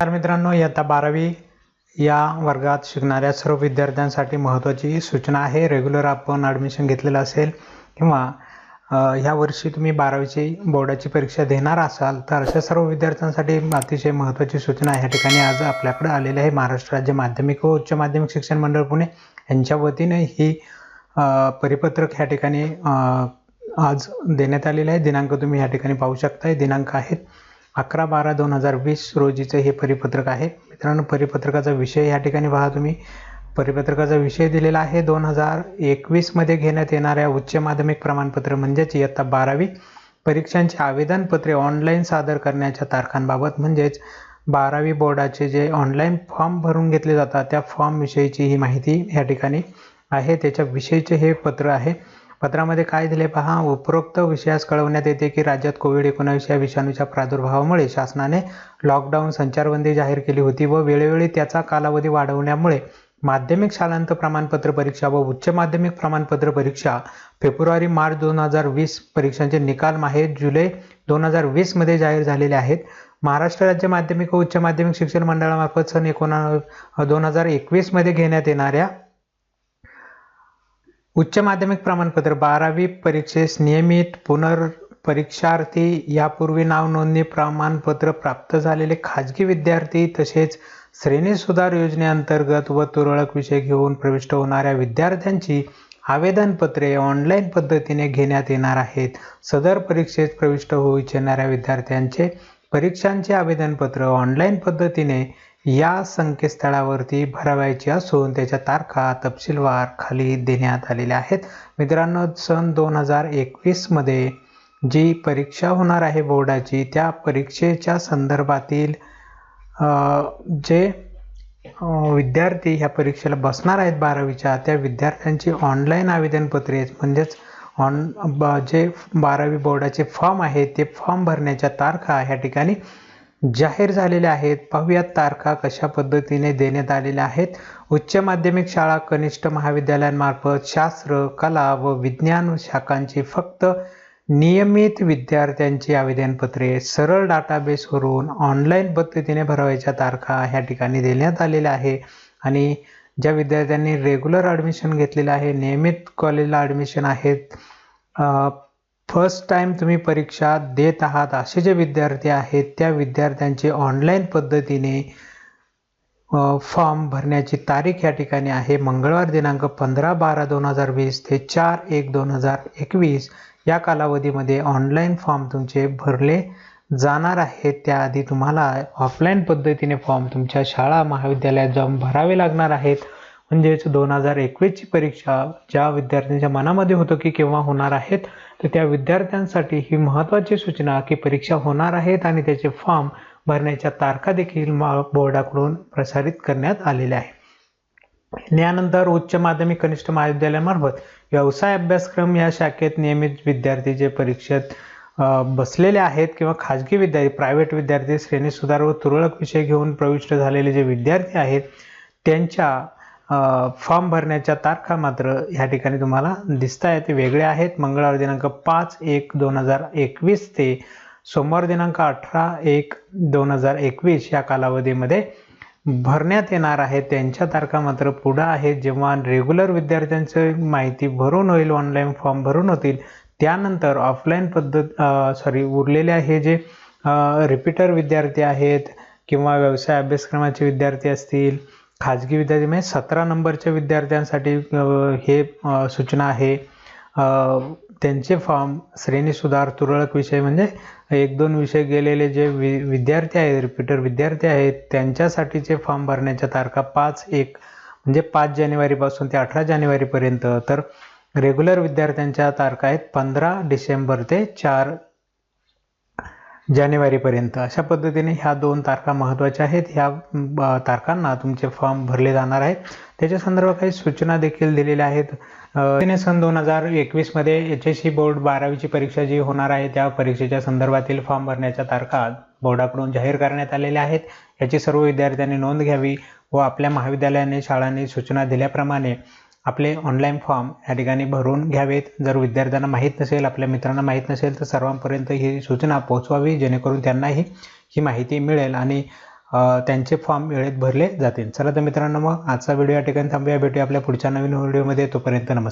तर मित्रांनो इयत्ता बारावी या वर्गात शिकणाऱ्या सर्व विद्यार्थ्यांसाठी महत्त्वाची सूचना आहे. रेग्युलर आपण ॲडमिशन घेतलेलं असेल किंवा ह्या वर्षी तुम्ही बारावीची बोर्डाची परीक्षा देणार असाल तर अशा सर्व विद्यार्थ्यांसाठी अतिशय महत्त्वाची सूचना ह्या ठिकाणी आज आपल्याकडे आलेली आहे. महाराष्ट्र राज्य माध्यमिक व उच्च माध्यमिक शिक्षण मंडळ पुणे यांच्या वतीने ही परिपत्रक ह्या ठिकाणी आज देण्यात आलेलं आहे. दिनांक तुम्ही ह्या ठिकाणी पाहू शकताय. दिनांक आहेत अकरा बारा दोन हजार वीस रोजीचं हे परिपत्रक आहे. मित्रांनो परिपत्रकाचा विषय या ठिकाणी पहा तुम्ही. परिपत्रकाचा विषय दिलेला आहे. दोन हजार एकवीसमध्ये घेण्यात येणाऱ्या उच्च माध्यमिक प्रमाणपत्र म्हणजेच इयत्ता बारावी. परीक्षांची आवेदनपत्रे ऑनलाईन सादर करण्याच्या तारखांबाबत म्हणजेच बारावी बोर्डाचे जे ऑनलाईन फॉर्म भरून घेतले जातात त्या फॉर्मविषयीची ही माहिती या ठिकाणी आहे. त्याच्याविषयीचे हे पत्र आहे. पत्रामध्ये काय दिले पहा उपरोक्त विषयास कळवण्यात येते की राज्यात कोविड एकोणावीस या विषाणूच्या प्रादुर्भावामुळे शासनाने लॉकडाऊन संचारबंदी जाहीर केली होती व वेळोवेळी त्याचा कालावधी वाढवण्यामुळे माध्यमिक शालांत प्रमाणपत्र परीक्षा व उच्च माध्यमिक प्रमाणपत्र परीक्षा फेब्रुवारी मार्च दोन हजार वीस परीक्षांचे निकाल माहे जुलै दोन हजार वीसमध्ये जाहीर झालेले आहेत. महाराष्ट्र राज्य माध्यमिक व उच्च माध्यमिक शिक्षण मंडळामार्फत सन एकोणा दोन हजार एकवीसमध्ये घेण्यात येणाऱ्या उच्च माध्यमिक प्रमाणपत्र बारावी परीक्षेस नियमित पुनर्परीक्षार्थी यापूर्वी नाव नोंदणी प्रमाणपत्र प्राप्त झालेले खाजगी विद्यार्थी तसेच श्रेणी सुधार योजनेअंतर्गत व तुरळक विषय घेऊन प्रविष्ट होणाऱ्या विद्यार्थ्यांची आवेदनपत्रे ऑनलाईन पद्धतीने घेण्यात येणार आहेत. सदर परीक्षेत प्रविष्ट होऊ इच्छिणाऱ्या विद्यार्थ्यांचे परीक्षांचे आवेदनपत्र ऑनलाईन पद्धतीने या संकेतस्थळावरती भरावायची असून त्याच्या तारखा तपशीलवार खाली देण्यात आलेल्या आहेत. मित्रांनो सन दोन हजार एकवीसमध्ये जी परीक्षा होणार आहे बोर्डाची त्या परीक्षेच्या संदर्भातील जे विद्यार्थी ह्या परीक्षेला बसणार आहेत बारावीच्या त्या विद्यार्थ्यांची ऑनलाईन आवेदनपत्रे म्हणजेच ऑन ब जे बारावी बोर्डाचे फॉर्म आहेत ते फॉर्म भरण्याच्या तारखा ह्या ठिकाणी जाहीर झालेल्या आहेत. पाहूयात तारखा कशा पद्धतीने देण्यात आलेल्या आहेत. उच्च माध्यमिक शाळा कनिष्ठ महाविद्यालयांमार्फत शास्त्र कला व विज्ञान शाखांची फक्त नियमित विद्यार्थ्यांची आवेदनपत्रे सरळ डाटाबेसवरून ऑनलाईन पद्धतीने भरवायच्या तारखा ह्या ठिकाणी देण्यात आलेल्या आहे आणि ज्या विद्यार्थ्यांनी रेग्युलर ॲडमिशन घेतलेलं आहे नियमित कॉलेजला ॲडमिशन आहेत फर्स्ट टाईम तुम्ही परीक्षा देत आहात असे जे विद्यार्थी आहेत त्या विद्यार्थ्यांचे ऑनलाईन पद्धतीने फॉर्म भरण्याची तारीख या ठिकाणी आहे. मंगळवार दिनांक पंधरा बारा दोन हजार वीस ते चार एक दोन हजार एकवीस या कालावधीमध्ये ऑनलाईन फॉर्म तुमचे भरले जाणार आहेत त्याआधी तुम्हाला ऑफलाईन पद्धतीने फॉर्म तुमच्या शाळा महाविद्यालयात जाऊन भरावे लागणार आहेत. म्हणजेच दोन हजार एकवीसची परीक्षा ज्या विद्यार्थ्यांच्या मनामध्ये होतो की केव्हा होणार आहेत तर त्या विद्यार्थ्यांसाठी ही महत्त्वाची सूचना की परीक्षा होणार आहेत आणि त्याचे फॉर्म भरण्याच्या तारखा देखील बोर्डाकडून प्रसारित करण्यात आलेल्या आहे यानंतर उच्च माध्यमिक कनिष्ठ महाविद्यालयामार्फत व्यवसाय अभ्यासक्रम या शाखेत नियमित विद्यार्थी जे परीक्षेत बसलेले आहेत किंवा खाजगी विद्यार्थी प्रायव्हेट विद्यार्थी श्रेणी सुधार व तुरळक विषय घेऊन प्रविष्ट झालेले जे विद्यार्थी आहेत त्यांच्या फॉर्म भरण्याच्या तारखा मात्र ह्या ठिकाणी तुम्हाला दिसत आहे ते वेगळे आहेत. मंगळवार दिनांक पाच एक दोन हजार एकवीस ते सोमवार दिनांक अठरा एक दोन हजार एकवीस या कालावधीमध्ये भरण्यात येणार आहे. त्यांच्या तारखा मात्र पुढं आहेत. जेव्हा रेग्युलर विद्यार्थ्यांचं माहिती भरून होईल ऑनलाईन फॉर्म भरून होतील त्यानंतर ऑफलाईन पद्धत सॉरी उरलेले हे जे रिपीटर विद्यार्थी आहेत किंवा व्यवसाय अभ्यासक्रमाचे विद्यार्थी असतील खाजगी विद्यार्थी म्हणजे सतरा नंबरच्या विद्यार्थ्यांसाठी हे सूचना आहे. त्यांचे फॉर्म श्रेणी सुधार तुरळक विषय म्हणजे एक दोन विषय गेलेले जे वि विद्यार्थी आहेत रिपीटर विद्यार्थी आहेत त्यांच्यासाठीचे फॉर्म भरण्याच्या तारखा पाच एक म्हणजे पाच जानेवारीपासून ते अठरा जानेवारीपर्यंत. तर रेग्युलर विद्यार्थ्यांच्या तारखा आहेत पंधरा डिसेंबर ते चार जानेवारीपर्यंत. अशा पद्धतीने ह्या दोन तारखा महत्त्वाच्या आहेत. ह्या तारखांना तुमचे फॉर्म भरले जाणार आहेत. त्याच्या संदर्भात काही सूचना देखील दिलेल्या आहेत. सन दोन हजार एकवीसमध्ये एच एस सी बोर्ड बारावीची परीक्षा जी होणार आहे त्या परीक्षेच्या संदर्भातील फॉर्म भरण्याच्या तारखा बोर्डाकडून जाहीर करण्यात आलेल्या आहेत. याची सर्व विद्यार्थ्यांनी नोंद घ्यावी व आपल्या महाविद्यालयाने शाळांनी सूचना दिल्याप्रमाणे आपले ऑनलाईन फॉर्म या ठिकाणी भरून घ्यावेत. जर विद्यार्थ्यांना माहीत नसेल आपल्या मित्रांना माहीत नसेल तर सर्वांपर्यंत ही सूचना पोहोचवावी जेणेकरून त्यांनाही ही माहिती मिळेल आणि त्यांचे फॉर्म वेळेत भरले जातील. चला तर मित्रांनो मग आजचा व्हिडिओ या ठिकाणी थांबूया. भेटूया आपल्या पुढच्या नवीन व्हिडिओमध्ये तोपर्यंत नमस्कार.